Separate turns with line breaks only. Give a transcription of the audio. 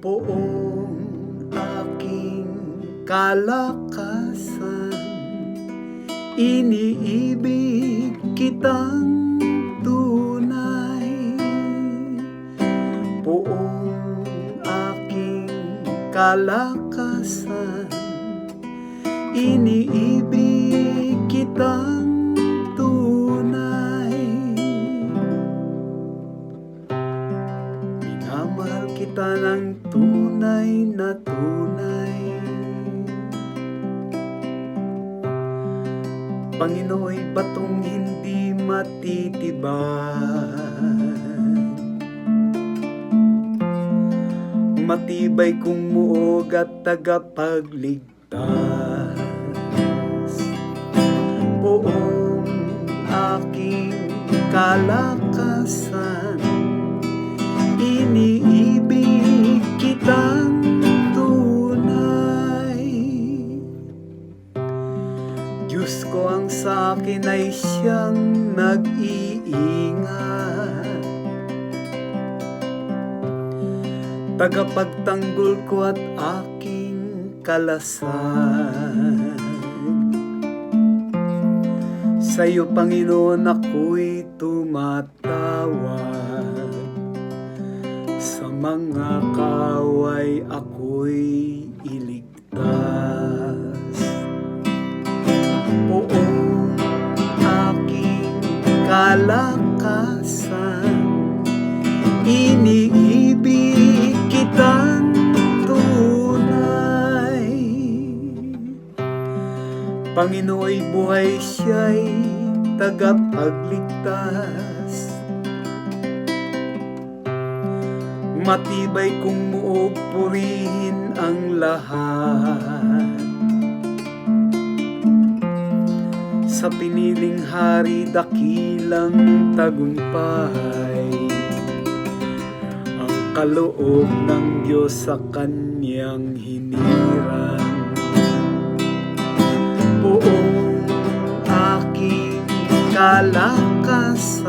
Poong aking kalakasan. Iniibig kitang tunay. Poong aking kalakasan. Iniibig kitang tunay na tunay. Panginooy batong hindi matitibay Matibay kung muog at tagapagligtas. Buong aking kalakasan Diyos ko ang sa akin ay siyang nag-iingat. Tagapagtanggol ko at aking kalasag Sa'yo, Panginoon, ako'y tumatawag. Sa mga kaway ako'y iligtas kalakasan Iniibig kitang tunay. Panginooy buhay siya'y tagapagligtas. Matibay kung muog ang lahat Sa piniling hari dakilang tagumpay. Ang kaloob ng Diyos sa kanyang hinirang Buong aking kalakasan Ini